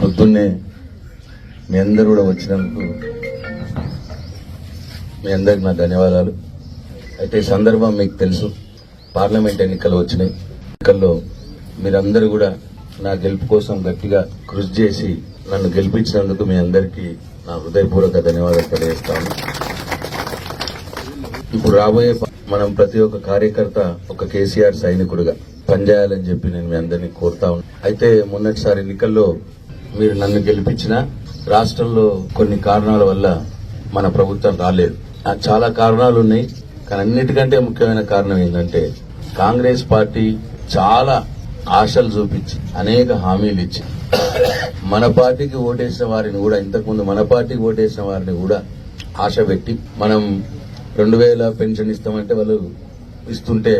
పొద్దున్నే మీ అందరు కూడా వచ్చినందుకు మీ అందరికి నా ధన్యవాదాలు. అయితే ఈ సందర్భం మీకు తెలుసు పార్లమెంట్ ఎన్నికలు వచ్చినాయి. ఎన్నికల్లో మీరందరూ కూడా నా గెలుపు కోసం గట్టిగా కృషి చేసి నన్ను గెలిపించినందుకు మీ అందరికీ నా హృదయపూర్వక ధన్యవాదాలు తెలియజేస్తాను. ఇప్పుడు రాబోయే మనం ప్రతి ఒక్క కార్యకర్త ఒక కేసీఆర్ సైనికుడిగా పనిచేయాలని చెప్పి నేను మీ అందరినీ కోరుతా ఉన్నాను అయితే మొన్నటిసారి ఎన్నికల్లో మీరు నన్ను గెలిపించిన రాష్ట్రంలో కొన్ని కారణాల వల్ల మన ప్రభుత్వం రాలేదు. చాలా కారణాలు ఉన్నాయి. కానీ అన్నిటికంటే ముఖ్యమైన కారణం ఏంటంటే కాంగ్రెస్ పార్టీ చాలా ఆశలు చూపించి అనేక హామీలు ఇచ్చి మన పార్టీకి ఓటేసిన వారిని కూడా ఇంతకుముందు మన పార్టీకి ఓటేసిన వారిని కూడా ఆశ పెట్టి మనం రెండు వేల పెన్షన్ ఇస్తామంటే వాళ్ళు ఇస్తుంటే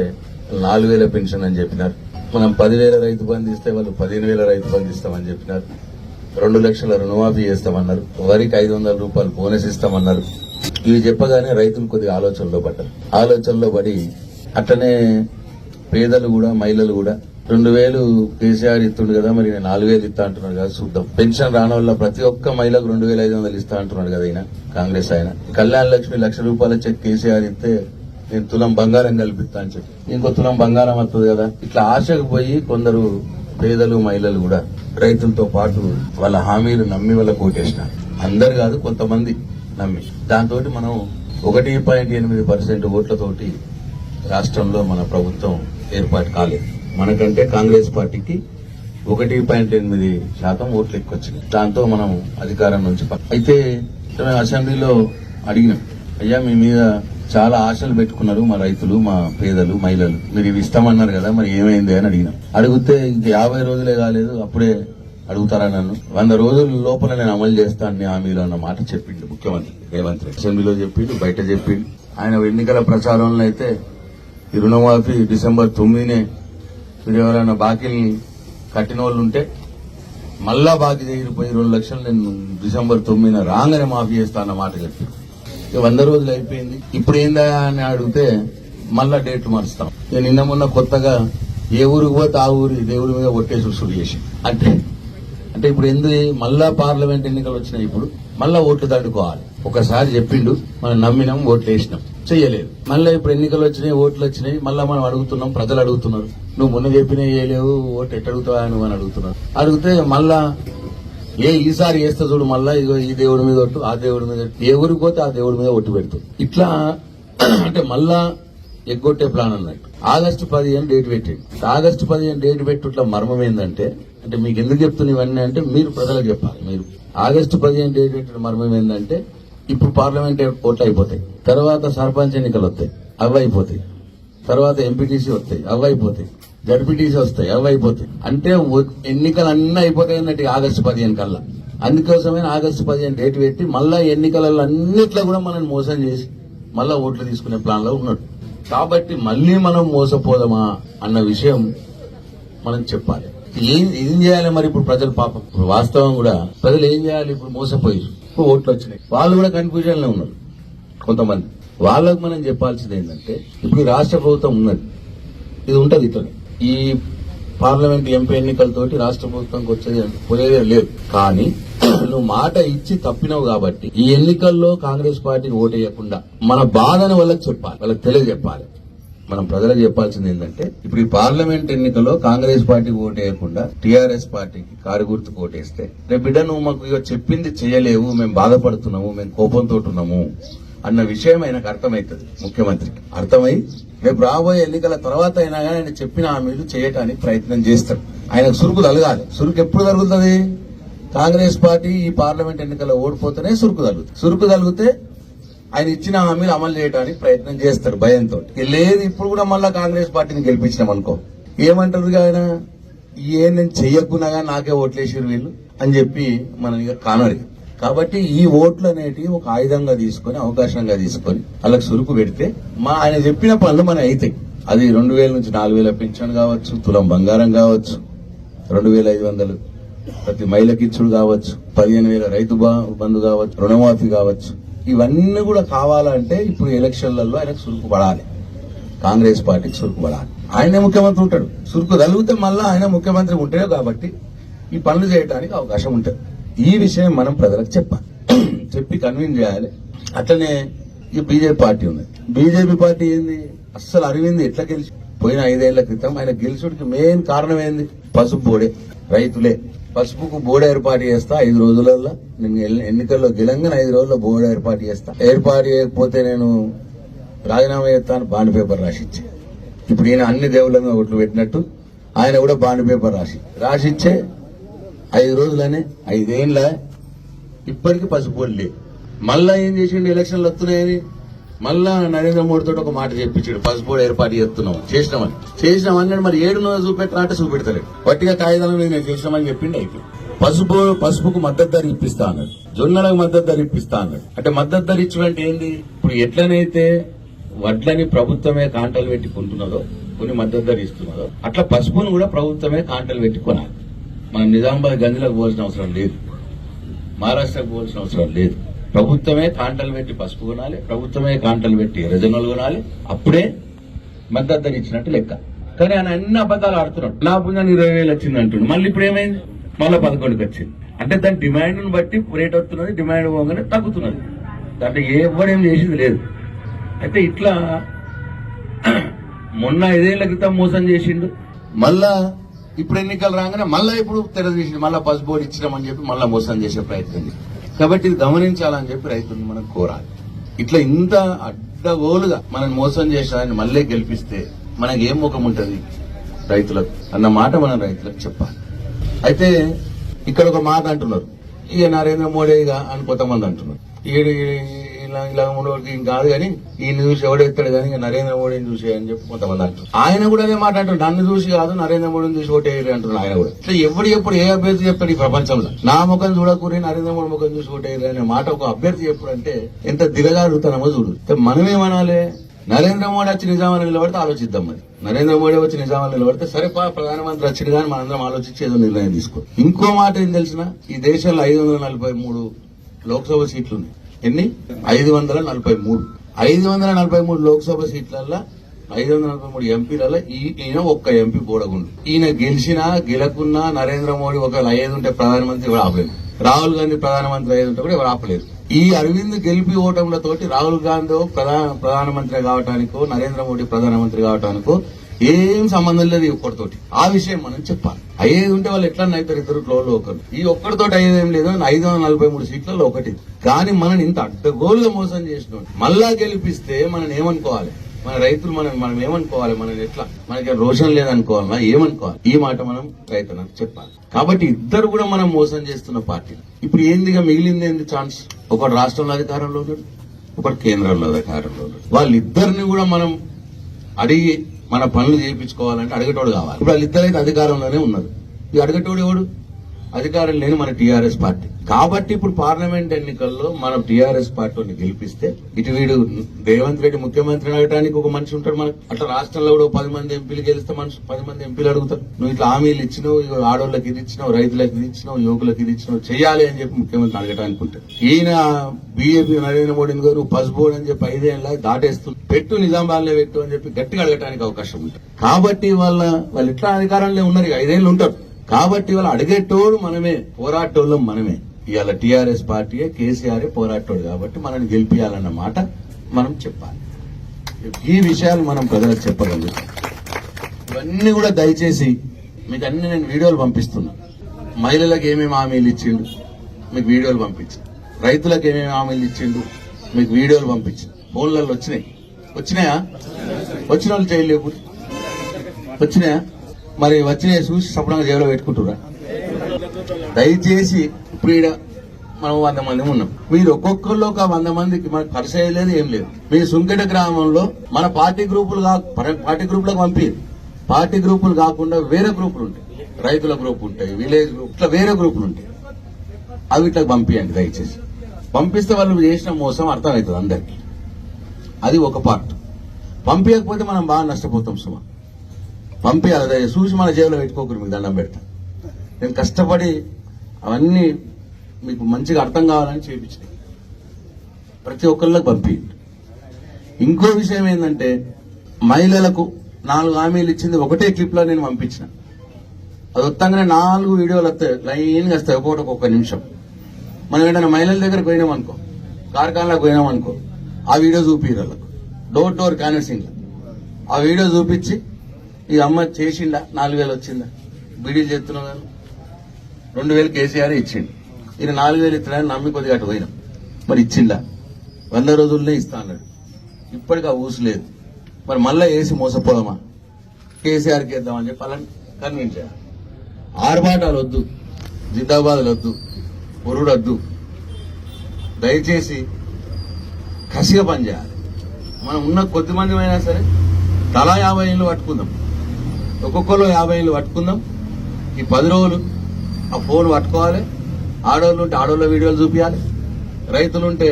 నాలుగు వేల పెన్షన్ అని చెప్పినారు. మనం పదివేల రైతు బంధు ఇస్తే వాళ్ళు పదిహేను వేల రైతు బంధు ఇస్తామని చెప్పినారు. రెండు లక్షల రుణమాఫీ చేస్తామన్నారు. వరికి ఐదు వందల రూపాయలు బోనస్ ఇస్తామన్నారు. ఇవి చెప్పగానే రైతులు కొద్దిగా ఆలోచనలో పడ్డారు. ఆలోచనలో పడి అట్టనే పేదలు కూడా మహిళలు కూడా రెండు వేలు కేసీఆర్ ఇస్తుండు కదా మరి నేను నాలుగు వేలు ఇస్తా అంటున్నాడు కదా చూద్దాం. పెన్షన్ రాని వల్ల ప్రతి ఒక్క మహిళకు రెండు వేల ఐదు వందలు ఇస్తా అంటున్నాడు కదా ఆయన కాంగ్రెస్ ఆయన. కళ్యాణ్ లక్ష్మి లక్ష రూపాయల చెక్ కేసీఆర్ ఇస్తే నేను తులం బంగారం కల్పిస్తా అని చెప్పి. ఇంకో తులం బంగారం వస్తుంది కదా. ఇట్లా ఆశకు పోయి కొందరు పేదలు మహిళలు కూడా రైతులతో పాటు వాళ్ళ హామీలు నమ్మి వాళ్ళ కోటేసిన అందరు కాదు కొంతమంది నమ్మి. దాంతో మనం ఒకటి పాయింట్ ఎనిమిది పర్సెంట్ ఓట్లతోటి రాష్ట్రంలో మన ప్రభుత్వం ఏర్పాటు కాలేదు. మనకంటే కాంగ్రెస్ పార్టీకి ఒకటి పాయింట్ ఎనిమిది శాతం ఓట్లు ఎక్కువ వచ్చినాయి దాంతో మనం అధికారం నుంచి అయితే మేము అసెంబ్లీలో అడిగినాం అయ్యా మీ మీద చాలా ఆశలు పెట్టుకున్నారు మా రైతులు మా పేదలు మహిళలు. మీరు ఇవి ఇస్తామన్నారు కదా మరి ఏమైంది అని అడిగినాం. అడిగితే ఇంక యాభై రోజులే కాలేదు అప్పుడే అడుగుతారా నన్ను? వంద రోజుల లోపల నేను అమలు చేస్తాను హామీలో అన్న మాట చెప్పిండు ముఖ్యమంత్రి రేవంత్ రెడ్డి. అసెంబ్లీలో చెప్పిండు బయట చెప్పిండు. ఆయన ఎన్నికల ప్రచారంలో అయితే ఈ రుణమాఫీ డిసెంబర్ తొమ్మిదినే మీరు ఎవరైనా బాకీని కట్టిన వాళ్ళు ఉంటే మళ్ళా బాకీ తీరిపోయి రెండు లక్షలు నేను డిసెంబర్ తొమ్మిదిన రాగానే మాఫీ చేస్తా అన్న మాట చెప్పి వంద రోజులు అయిపోయింది. ఇప్పుడు ఏందా అని అడిగితే మళ్ళా డేట్లు మారుస్తాం నేను నిన్న మొన్న కొత్తగా ఏ ఊరికి పోతే ఆ ఊరి దేవుడి మీద ఒట్టేసి సుడి చేసి. అంటే అంటే ఇప్పుడు ఎందుకు మళ్ళా పార్లమెంట్ ఎన్నికలు వచ్చినాయి ఇప్పుడు. మళ్ళా ఓట్లు దండుకోవాలి ఒకసారి చెప్పిండు మనం నమ్మినాం ఓట్లు వేసినాం. చెయ్యలేదు. మళ్ళీ ఇప్పుడు ఎన్నికలు వచ్చినాయి ఓట్లు వచ్చినాయి. మళ్ళా మనం అడుగుతున్నాం ప్రజలు అడుగుతున్నారు. నువ్వు మొన్న చెప్పినా వేయలేవు ఓటు ఎట్ట అడుగుతావా నువ్వు అని అడుగుతున్నారు. అడిగితే మళ్ళా ఏ ఈసారి వేస్తే చూడు మళ్ళా ఇగో ఈ దేవుడి మీద ఒట్టు ఆ దేవుడి మీద ఎవరికి ఏ ఊరికి పోతే ఆ దేవుడి మీద ఒట్టు పెడుతుంది. ఇట్లా అంటే మళ్ళా ఎగ్గొట్టే ప్లాన్ అన్నట్టు. ఆగస్టు పదిహేను డేట్ పెట్టింది ఆగస్టు పదిహేను డేట్ పెట్టుట్ల మర్మం ఏంటంటే అంటే మీకు ఎందుకు చెప్తున్నా ఇవన్నీ అంటే మీరు ప్రజలకు చెప్పాలి. మీరు ఆగస్టు పదిహేను డేట్ పెట్టిన మర్మం ఏంటంటే ఇప్పుడు పార్లమెంట్ ఓట్లు అయిపోతాయి. తర్వాత సర్పంచ్ ఎన్నికలు వస్తాయి. అవి అయిపోతాయి. తర్వాత ఎంపీటీసీ వస్తాయి. అవి అయిపోతాయి. జడ్పీటీసీ వస్తాయి అవి అయిపోతాయి. అంటే ఎన్నికలు అన్నీ అయిపోతాయి అన్నట్టు ఆగస్టు పదిహేను కల్లా. అందుకోసమే ఆగస్టు పదిహేను డేట్ పెట్టి మళ్ళా ఎన్నికలలో అన్నిట్లో కూడా మనం మోసం చేసి మళ్ళా ఓట్లు తీసుకునే ప్లాన్లో ఉన్నాడు. కాబట్టి మళ్ళీ మనం మోసపోదామా అన్న విషయం మనం చెప్పాలి. ఏం ఏం చేయాలి మరి ఇప్పుడు ప్రజలు పాపం? ఇప్పుడు వాస్తవం కూడా ప్రజలు ఏం చేయాలి ఇప్పుడు మోసపోయారు ఇప్పుడు ఓట్లు వచ్చినాయి. వాళ్ళు కూడా కన్ఫ్యూజన్లో ఉన్నారు కొంతమంది. వాళ్ళకు మనం చెప్పాల్సింది ఏంటంటే ఇప్పుడు రాష్ట్ర ప్రభుత్వం ఉన్నది. ఇది ఉంటుంది ఇట్లనే. ఈ పార్లమెంట్ ఎంపీ ఎన్నికలతోటి రాష్ట్ర ప్రభుత్వంకి వచ్చేది పోయేదే లేదు. కానీ నువ్వు మాట ఇచ్చి తప్పినవు కాబట్టి ఈ ఎన్నికల్లో కాంగ్రెస్ పార్టీని ఓటేయకుండా మన బాధను వాళ్ళకి చెప్పాలి. వాళ్ళకి తెలియజెప్పాలి. మనం ప్రజలకు చెప్పాల్సింది ఏంటంటే ఇప్పుడు ఈ పార్లమెంట్ ఎన్నికల్లో కాంగ్రెస్ పార్టీకి ఓటేయకుండా టీఆర్ఎస్ పార్టీకి కారు గుర్తుకు ఓటేస్తే రేపు బిడ్డ నువ్వు మాకు ఇక చెప్పింది చేయలేవు మేము బాధపడుతున్నాము మేము కోపంతో ఉన్నాము అన్న విషయం ఆయనకు అర్థమవుతుంది ముఖ్యమంత్రికి. అర్థమై రేపు రాబోయే ఎన్నికల తర్వాత అయినా కానీ ఆయన చెప్పిన హామీలు చేయటానికి ప్రయత్నం చేస్తాడు. ఆయనకు సురుకు తలగాలి సురుకు ఎప్పుడు తగులుతుంది? కాంగ్రెస్ పార్టీ ఈ పార్లమెంట్ ఎన్నికల్లో ఓడిపోతేనే సురుకు తగులుతుంది. సురుకు తగిలితే ఆయన ఇచ్చిన హామీలు అమలు చేయడానికి ప్రయత్నం చేస్తారు భయంతో. లేదు ఇప్పుడు కూడా మళ్ళా కాంగ్రెస్ పార్టీని గెలిపించినాం అనుకో. ఏమంటారు ఆయన? ఏ నేను చెయ్యకున్నా కానీ నాకే ఓట్లేసారు వీళ్ళు అని చెప్పి మనం ఇక కానరు కాబట్టి ఈ ఓట్లు అనేటివి ఒక ఆయుధంగా తీసుకొని అవకాశంగా తీసుకొని వాళ్ళకి సురుకు పెడితే మా ఆయన చెప్పిన పనులు మన అవుతాయి. అది రెండు వేల నుంచి నాలుగు వేల పెన్షన్ కావచ్చు తులం బంగారం కావచ్చు రెండు వేల ఐదు వందలు ప్రతి మహిళకి ఇచ్చుడు కావచ్చు పదిహేను వేల రైతు బా- బంధు కావచ్చు రుణమాఫీ కావచ్చు. ఇవన్నీ కూడా కావాలంటే ఇప్పుడు ఎలక్షన్లలో ఆయనకు సురుకు పడాలి. కాంగ్రెస్ పార్టీకి సురుకు పడాలి. ఆయనే ముఖ్యమంత్రి ఉంటాడు. సురుకు తగిలితే మళ్ళీ ఆయన ముఖ్యమంత్రి ఉంటాడు కాబట్టి ఈ పనులు చేయడానికి అవకాశం ఉంటుంది. ఈ విషయం మనం ప్రజలకు చెప్పాలి. చెప్పి కన్విన్స్ చేయాలి. అట్లనే ఈ బీజేపీ పార్టీ ఉంది. బీజేపీ పార్టీ ఏంది? అస్సలు అరవింద్ ఎట్లా గెలిచి? పోయిన ఐదేళ్ళ క్రితం ఆయన గెలిచుడికి మెయిన్ కారణం ఏంది? పసుపు బోడే. రైతులే. పసుపుకు బోర్డు ఏర్పాటు చేస్తా ఐదు రోజులలో నేను ఎన్నికల్లో గెలంగానే ఐదు రోజుల్లో బోర్డు ఏర్పాటు చేస్తా. ఏర్పాటు చేయకపోతే నేను రాజీనామా చేస్తాను బాండ్ పేపర్ రాసిచ్చే ఇప్పుడు ఈయన అన్ని దేవుళ్ళ మీద ఓట్లు పెట్టినట్టు ఆయన కూడా బాండ్ పేపర్ రాసి. రాసిచ్చే ఐదు రోజులనే ఐదేళ్ళ ఇప్పటికీ పసుపు లేవు. మళ్ళా ఏం చేసిండు? ఎలక్షన్లు వస్తున్నాయని మళ్ళా నరేంద్ర మోడీ తోటి ఒక మాట చెప్పించాడు. పసుపు ఏర్పాటు చేస్తున్నాం చేసినామని చేసినామని మరి ఏడు నెలలు చూపెట్టిన అంటే చూపెడతలేడు పట్టిగా కాగితాలను నేను చేసినామని చెప్పిండి అయితే పసుపు పసుపుకు మద్దతు ధర ఇప్పిస్తా అన్నాడు. జొన్నలకు మద్దతు ధర ఇప్పిస్తా అన్నాడు. అంటే మద్దతు ధర ఇచ్చినట్టు అంటే ఏంది? ఇప్పుడు ఎట్లనైతే వడ్లని ప్రభుత్వమే కాంటలు పెట్టి కొంటున్నదో కొన్ని మద్దతు ధర ఇస్తున్నదో అట్లా పసుపును కూడా ప్రభుత్వమే కాంటలు పెట్టి కొనాలి. మనం నిజామాబాద్ గంజలకు పోవాల్సిన అవసరం లేదు. మహారాష్ట్రకు పోవాల్సిన అవసరం లేదు. ప్రభుత్వమే కాంటలు పెట్టి పసుపు కొనాలి ప్రభుత్వమే కాంటలు పెట్టి ఎర్రజొన్నలు కొనాలి. అప్పుడే మద్దతు ధర ఇచ్చినట్టు లెక్క. కానీ ఆయన అన్ని అబద్ధాలు ఆడుతున్నాడు. నా పుణ్యాన్ని ఇరవై వేలు వచ్చింది అంటుండు. మళ్ళీ ఇప్పుడు ఏమైంది? మళ్ళీ పదకొండుకి వచ్చింది. అంటే దాని డిమాండ్ను బట్టి రేట్ వస్తున్నది డిమాండ్ పోగానే తగ్గుతున్నది. దాంట్లో ఏ ఎవ్వడేం చేసింది లేదు. అయితే ఇట్లా మొన్న ఐదేళ్ళ క్రితం మోసం చేసిండు. మళ్ళా ఇప్పుడు ఎన్నికలు రాగానే మళ్ళీ ఇప్పుడు తెరదీసి మళ్ళీ పసుపు బోర్డు ఇచ్చినామని చెప్పి మళ్ళీ మోసం చేసే ప్రయత్నం కాబట్టి ఇది గమనించాలని చెప్పి రైతులను మనం కోరాలి. ఇట్లా ఇంత అడ్డగోలుగా మనం మోసం చేసేదాన్ని మళ్ళీ గెలిపిస్తే మనకి ఏం ముఖం ఉంటుంది? రైతులకు అన్న మాట మనం రైతులకు చెప్పాలి. అయితే ఇక్కడ ఒక మాట అంటున్నారు. ఇక నరేంద్ర మోడీగా అని కొంతమంది అంటున్నారు. ఈ- ఇలా ఇలా ఉన్నవాడికి ఏం కాదు కానీ ఈయన చూసి ఎవడెత్తాడు కానీ ఇంకా నరేంద్ర మోడీని చూసి అని చెప్పి కొంతమంది అంటారు ఆయన కూడా అదే మాట అంటారు నన్ను చూసి కాదు నరేంద్ర మోడీని చూసి ఓటేయాలి అంటున్నారు ఆయన కూడా. ఇట్లా ఎవడు ఎప్పుడు ఏ అభ్యర్థి చెప్పాడు ఈ ప్రపంచంలో? నా ముఖం చూడకూరి నరేంద్ర మోడీ ముఖం చూసి ఓటేయాలి అనే మాట ఒక అభ్యర్థి చెప్పుడు అంటే ఎంత దిగజారుతానమో చూడు. మనమేమనాలి? నరేంద్ర మోడీ వచ్చి నిజామాన్ని నిలబడితే ఆలోచిద్దాం మరి. నరేంద్ర మోడీ వచ్చి నిజామాన్ని నిలబడితే సరే ప్రధానమంత్రి వచ్చింది కానీ మనందరం ఆలోచించి ఏదో నిర్ణయం తీసుకో. ఇంకో మాట ఏం తెలిసిన ఈ దేశంలో ఐదు వందల నలభై మూడు లోక్సభ సీట్లు ఉన్నాయి. ఎన్ని? ఐదు వందల నలభై మూడు. ఐదు వందల నలభై మూడు లోక్సభ సీట్లల్లో ఐదు వందల నలభై మూడు ఎంపీలలో ఈయన ఒక్క ఎంపీ బోడగుండు. ఈయన గెలిచినా గెలకున్నా నరేంద్ర మోడీ ఒకవేళ అయ్యేది ఉంటే ప్రధానమంత్రి ఎవరు ఆపలేదు రాహుల్ గాంధీ ప్రధానమంత్రి అయ్యేది ఉంటే కూడా ఎవరు ఆపలేదు ఈ అరవింద్ గెలిపి ఓటములతోటి రాహుల్ గాంధీ ప్రధాన ప్రధానమంత్రి కావటానికో నరేంద్ర మోడీ ప్రధానమంత్రి కావటానికో ఏం సంబంధం లేదు ఒక్కడితోటి. ఆ విషయం మనం చెప్పాలి. అయ్యేది ఉంటే వాళ్ళు ఎట్లా అవుతారు ఇద్దరు ఫ్లోర్లో ఒకరు. ఈ ఒక్కడితోటి అయ్యేది ఏం లేదు ఐదు వందల నలభై మూడు సీట్లలో ఒకటి. కానీ మనం ఇంత అడ్డగోలుగా మోసం చేసిన మళ్ళా గెలిపిస్తే మనం ఏమనుకోవాలి? మన రైతులు మనం మనం ఏమనుకోవాలి? మనం ఎట్లా? మనకి రోషన్ లేదనుకోవాలన్నా ఏమనుకోవాలి? ఈ మాట మనం రైతులకు చెప్పాలి. కాబట్టి ఇద్దరు కూడా మనం మోసం చేస్తున్న పార్టీ ఇప్పుడు ఏందిగా మిగిలింది ఏంది ఛాన్స్ ఒకటి రాష్ట్రంలో అధికారంలో ఉన్నాడు ఒకటి కేంద్రంలో అధికారంలో ఉన్నాడు. వాళ్ళిద్దరిని కూడా మనం అడిగి మన పనులు చేయించుకోవాలంటే అడిగేటోడు కావాలి. ఇప్పుడు వాళ్ళిద్దరైతే అధికారంలోనే ఉన్నారు ఈ అడిగేటోడు ఎవడు? అధికారం లేని మన టీఆర్ఎస్ పార్టీ. కాబట్టి ఇప్పుడు పార్లమెంట్ ఎన్నికల్లో మనం టీఆర్ఎస్ పార్టీని గెలిపిస్తే ఇటు వీడు రేవంత్ రెడ్డి ముఖ్యమంత్రి అడగడానికి ఒక మనిషి ఉంటాడు మనకు. అట్లా రాష్ట్రంలో కూడా పది మంది ఎంపీలు గెలిస్తే మనిషి పది మంది ఎంపీలు అడుగుతారు. నువ్వు ఇట్లా హామీలు ఇచ్చినావు ఇగో ఆడోళ్ళకి ఇది ఇచ్చినావు రైతులకు ఇది ఇచ్చినావు యువకులకు ఇది ఇచ్చినావు చేయాలి అని చెప్పి ముఖ్యమంత్రి అడగడానికి ఉంటాడు ఈయన బీజేపీ నరేంద్ర మోడీ గారు పసుపు అని చెప్పి ఐదేళ్ళ దాటేస్తూ పెట్టు నిజామాబాద్లో పెట్టు అని చెప్పి గట్టిగా అడగడానికి అవకాశం ఉంటుంది. కాబట్టి వాళ్ళ వాళ్ళు ఇట్లా అధికారంలో ఉన్నారు ఇక ఐదేళ్ళు ఉంటారు. కాబట్టి వాళ్ళు అడిగేటోడు మనమే పోరాటోళ్ళం మనమే. ఇవాళ టీఆర్ఎస్ పార్టీయే కేసీఆర్ పోరాటోడు కాబట్టి మనల్ని గెలిపియాలన్న మాట మనం చెప్పాలి. ఈ విషయాలు మనం ప్రజలకు చెప్పగలుగుతాం. ఇవన్నీ కూడా దయచేసి మీకు అన్ని నేను వీడియోలు పంపిస్తున్నా. మహిళలకు ఏమేమి హామీలు ఇచ్చిండు? మీకు వీడియోలు పంపించు. రైతులకు ఏమేమి హామీలు ఇచ్చిండు? మీకు వీడియోలు పంపించు. ఫోన్లలో వచ్చినాయి. వచ్చినాయా? వచ్చిన వాళ్ళు చేయలేవు. వచ్చినాయా? మరి వచ్చిన చూసి సపడంగా జైల్లో పెట్టుకుంటురా దయచేసి ఇప్పుడు మనం వంద మంది ఉన్నాం. మీరు ఒక్కొక్కరిలో ఒక వంద మందికి మనకు ఖర్చు అయ్యలేదు ఏం లేదు. మీ సుంకెట గ్రామంలో మన పార్టీ గ్రూపులు కా పార్టీ గ్రూపులకు పంపి పార్టీ గ్రూపులు కాకుండా వేరే గ్రూపులు ఉంటాయి. రైతుల గ్రూప్ ఉంటాయి విలేజ్ గ్రూప్ ఇట్లా వేరే గ్రూపులు ఉంటాయి. అవి ఇట్లా పంపించండి దయచేసి. పంపిస్తే వాళ్ళు చేసిన మోసం అర్థమవుతుంది అందరికి. అది ఒక పార్ట్ పంపించకపోతే మనం బాగా నష్టపోతాం సుమా. పంపించాలి చూసి మన జేబులో పెట్టుకోకరు మీకు దండం పెడతా. నేను కష్టపడి అవన్నీ మీకు మంచిగా అర్థం కావాలని చేయించినాయి ప్రతి ఒక్కళ్ళకి పంపి. ఇంకో విషయం ఏంటంటే మహిళలకు నాలుగు హామీలు ఇచ్చింది ఒకటే క్లిప్లో నేను పంపించిన. అది వస్తాగానే నాలుగు వీడియోలు వస్తాయి లైన్గా వస్తాయి ఒక్కొక్కటి ఒక్కొక్క నిమిషం. మనం ఏంటంటే మహిళల దగ్గర పోయినామనుకో కార్ఖానలకు ఆ వీడియో చూపిరు వాళ్ళకు. డోర్ డోర్ క్యాన్వసింగ్ ఆ వీడియో చూపించి ఈ అమ్మ చేసిండా? నాలుగు వేలు వచ్చిందా? బీడీలు చేస్తున్నావు కదా రెండు వేలు కేసీఆర్ ఇచ్చిండు. ఈయన నాలుగు వేలు ఇస్తున్నాడని నమ్మి కొద్దిగా అటు పోయినాం. మరి ఇచ్చిండా? వంద రోజుల్లోనే ఇస్తా అన్నాడు. ఇప్పటికి ఆ ఊసు లేదు. మరి మళ్ళీ వేసి మోసపోదామా? కేసీఆర్కి వేద్దామని చెప్పి అలాంటి కన్విన్స్ చేయాలి. ఆర్భాటాలు వద్దు. జిందాబాద్లు వద్దు. పొరుడు వద్దు. దయచేసి కసిగా పనిచేయాలి మనం ఉన్న కొద్ది మందిమైనా సరే తలా యాభై ఏళ్ళు పట్టుకుందాం. ఒక్కొక్కరు యాభై ఏళ్ళు పట్టుకుందాం. ఈ పది రోజులు ఆ ఫోన్ పట్టుకోవాలి. ఆడవాళ్ళు ఉంటే ఆడవాళ్ళ వీడియోలు చూపించాలి రైతులుంటే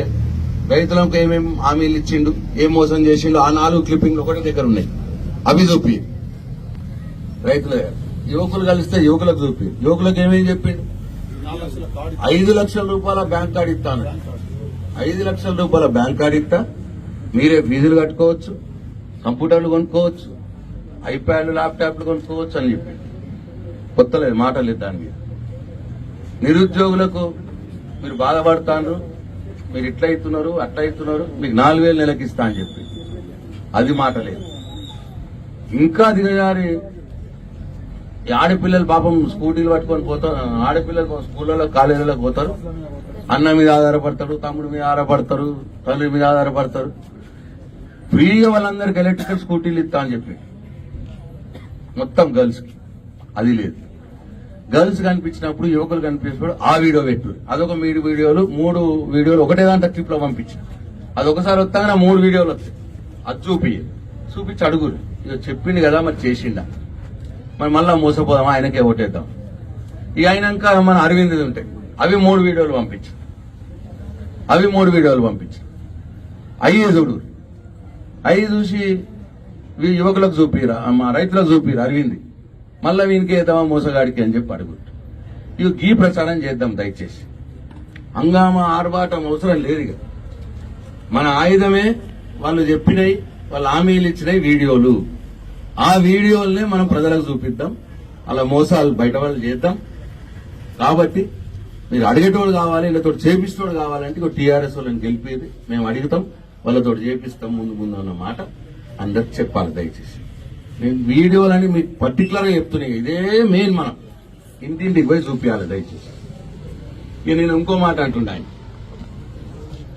రైతులకు ఏమేమి హామీలు ఇచ్చిండు ఏం మోసం చేసిండు ఆ నాలుగు క్లిప్పింగ్లు ఒకటి దగ్గర ఉన్నాయి. అవి చూపి రైతుల యువకులు కలిస్తే యువకులకు చూపి యువకులకు ఏమేం చెప్పిండు? ఐదు లక్షల రూపాయల బ్యాంక్ కార్డు ఇస్తాను ఐదు లక్షల రూపాయల బ్యాంక్ కార్డు ఇస్తా. మీరే ఫీజులు కట్టుకోవచ్చు కంప్యూటర్లు కొనుక్కోవచ్చు ఐప్యాడ్లు ల్యాప్టాప్లు కొనుక్కోవచ్చు అని చెప్పి. కొత్తలేదు మాట లేదు దాని మీద నిరుద్యోగులకు మీరు బాధపడుతున్నారు మీరు ఇట్లా అవుతున్నారు అట్లా అవుతున్నారు మీకు నాలుగు వేలు నెలకి ఇస్తా అని చెప్పి. అది మాట లేదు ఇంకా దిగజారి ఈ ఆడపిల్లలు పాపం స్కూటీలు పట్టుకొని పోతారు ఆడపిల్లలు స్కూళ్ళలో కాలేజీలకు పోతారు. అన్న మీద ఆధారపడతారు తమ్ముడి మీద ఆధారపడతారు తల్లి మీద ఆధారపడతారు. ఫ్రీగా వాళ్ళందరికీ ఎలక్ట్రికల్ స్కూటీలు ఇస్తా అని చెప్పి. మొత్తం గర్ల్స్కి అది లేదు. గర్ల్స్ కనిపించినప్పుడు యువకులు కనిపించినప్పుడు ఆ వీడియో పెట్టు. అదొక మూడు వీడియోలు మూడు వీడియోలు ఒకటే దాంట్లో ట్రిప్లో పంపించారు పంపించు అది ఒకసారి వస్తాగా మూడు వీడియోలు వస్తాయి. అది చూపి చూపించి అడుగురు ఇక చెప్పింది కదా మరి చేసిండా. మరి మళ్ళీ మోసపోదాం ఆయనకే ఓటేద్దాం. ఇక అయినాక మన అరవింద్ ఉంటాయి. అవి మూడు వీడియోలు పంపించు అవి మూడు వీడియోలు పంపించు అయ్యి చూడు. అయ్యి చూసి యువకులకు చూపిరా మా రైతులకు చూపిరా అరిగింది. మళ్ళా వీనికి ఏదామా మోసగాడికి అని చెప్పి అడుగు ఇవి గీ ప్రచారం చేద్దాం దయచేసి. హంగామా ఆర్భాటం అవసరం లేదు ఇక మన ఆయుధమే వాళ్ళు చెప్పినవి వాళ్ళు హామీలు ఇచ్చినవి వీడియోలు. ఆ వీడియోలనే మనం ప్రజలకు చూపిద్దాం. అలా మోసాలు బయట వాళ్ళు చేద్దాం. కాబట్టి మీరు అడిగేటోడు కావాలి వీళ్ళతో చేపిస్తోడు కావాలంటే ఇక టీఆర్ఎస్ వాళ్ళని గెలిపేది మేము అడుగుతాం. వాళ్ళతో చేపిస్తాం ముందు ముందు అన్న మాట. అందరికి చెప్పాలి దయచేసి. నేను వీడియోలని మీకు పర్టికులర్గా చెప్తున్నాయి ఇదే మెయిన్ మనం. ఇంటింటికి పోయి చూపించాలి దయచేసి. ఇక నేను ఇంకో మాట అంటుండే ఆయన.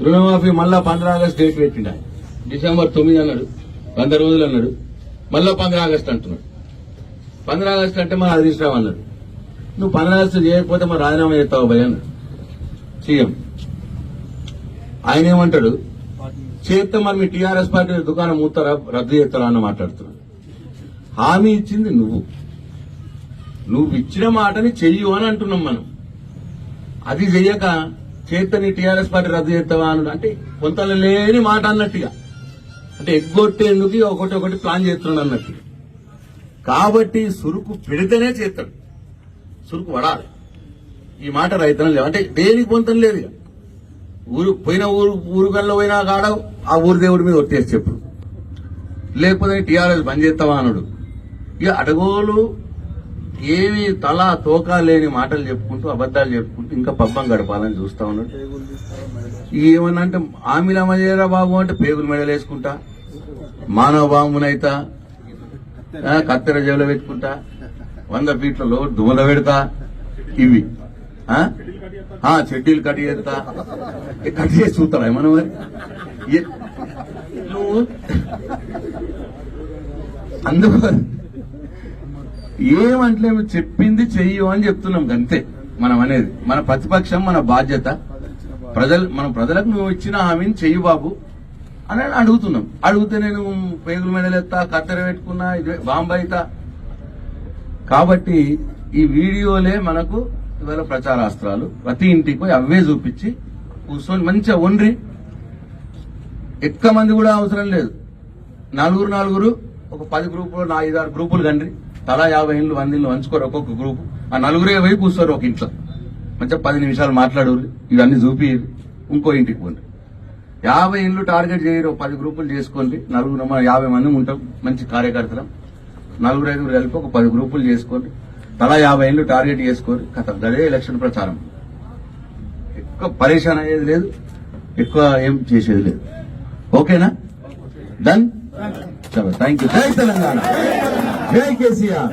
రుణమాఫీ మళ్ళా పంద్రా ఆగస్ట్ డేట్ పెట్టిండు ఆయన. డిసెంబర్ తొమ్మిది అన్నాడు వంద రోజులు అన్నాడు మళ్ళా పంద్రా ఆగస్ట్ అంటున్నాడు. పంద్రా ఆగస్ట్ అంటే మన హరీష్ రావు అన్నాడు. నువ్వు పంద్రా ఆగస్టు చేయకపోతే మరి రాజీనామా చేస్తావు భయ అన్నాడు. సీఎం. ఆయన ఏమంటాడు? చేస్తే మరి మీ టీఆర్ఎస్ పార్టీ దుకాణం మూతారా రద్దు చేస్తారా అని మాట్లాడుతున్నాడు హామీ ఇచ్చింది నువ్వు. నువ్వు ఇచ్చిన మాటని చెయ్యు అని అంటున్నాం మనం. అది చెయ్యక చేతని టీఆర్ఎస్ పార్టీ రద్దు చేస్తావా అని అంటే కొంత లేని మాట అన్నట్టుగా. అంటే ఎగ్గొట్టేందుకు ఒకటి ఒకటి ప్లాన్ చేస్తున్నాడు అన్నట్టు కాబట్టి సురుకు పెడితేనే చేస్తాడు. సురుకు పడాలి ఈ మాట రైతనం లేవు. అంటే దేనికి పొంతం లేదు ఇక. ఊరు పోయిన ఊరు ఊరు పోయినా కాడ ఆ ఊరు దేవుడి మీద ఒట్టేసి చెప్పు. లేకపోతే టీఆర్ఎస్ బంద్ చేస్తావా అనడు ఇక అడగోలు ఏమి తల తోక లేని మాటలు చెప్పుకుంటూ అబద్ధాలు చెప్పుకుంటూ ఇంకా పబ్బం గడపాలని చూస్తా ఉన్నాడు. ఏమన్నా అంటే ఆమెల మజేరా బాబు అంటే పేగులు మెడలు వేసుకుంటా మానవ బాంబునైతా కత్తెర జేబులో పెట్టుకుంటా వంద ఫీట్లలో దుమల పెడతా ఇవి చెడ్డీలు కట్ చేస్తా. కట్ చేసి చూస్తారా ఏమన్నా మరి? నువ్వు? అందుకు ఏమంటే చెప్పింది చెయ్యు అని చెప్తున్నాం అంతే మనం అనేది. మన ప్రతిపక్షం మన బాధ్యత. ప్రజలు మన ప్రజలకు నువ్వు ఇచ్చిన హామీని చెయ్యి బాబు అని అడుగుతున్నాం. అడిగితే నేను పేగుల మెడలెత్తా కత్తెర పెట్టుకున్నా ఇది బాంబైతా. కాబట్టి ఈ వీడియోలే మనకు ఇవాళ ప్రచారాస్త్రాలు. ప్రతి ఇంటికి పోయి అవే చూపించి కూర్చొని మంచిగా వండ్రి ఎక్కువ మంది కూడా అవసరం లేదు. నలుగురు నలుగురు ఒక పది గ్రూపులు నా ఐదారు గ్రూపులు కండ్రి. తలా యాభై ఇండ్లు వంద ఇండ్లు వంచుకోరు ఒక్కొక్క గ్రూపు. ఆ నలుగురే పోయి కూర్చోరు ఒక ఇంట్లో. మంచిగా పది నిమిషాలు మాట్లాడు ఇవన్నీ చూపి ఇంకో ఇంటికి పోండి యాభై ఇండ్లు టార్గెట్ చేయరు. ఒక పది గ్రూపులు చేసుకోండి. నలుగురు యాభై మంది ఉంటాం. మంచి కార్యకర్తలం. నలుగురు ఐదుగురు కలిపి ఒక పది గ్రూపులు చేసుకోండి. తలా యాభై ఏళ్ళు టార్గెట్ చేసుకోరు కథ అదే ఎలక్షన్ ప్రచారం. ఎక్కువ పరేషాన్ అయ్యేది లేదు ఎక్కువ ఏం చేసేది లేదు. ఓకేనా? డన్ థ్యాంక్ యూ జై తెలంగాణ. జై కేసీఆర్.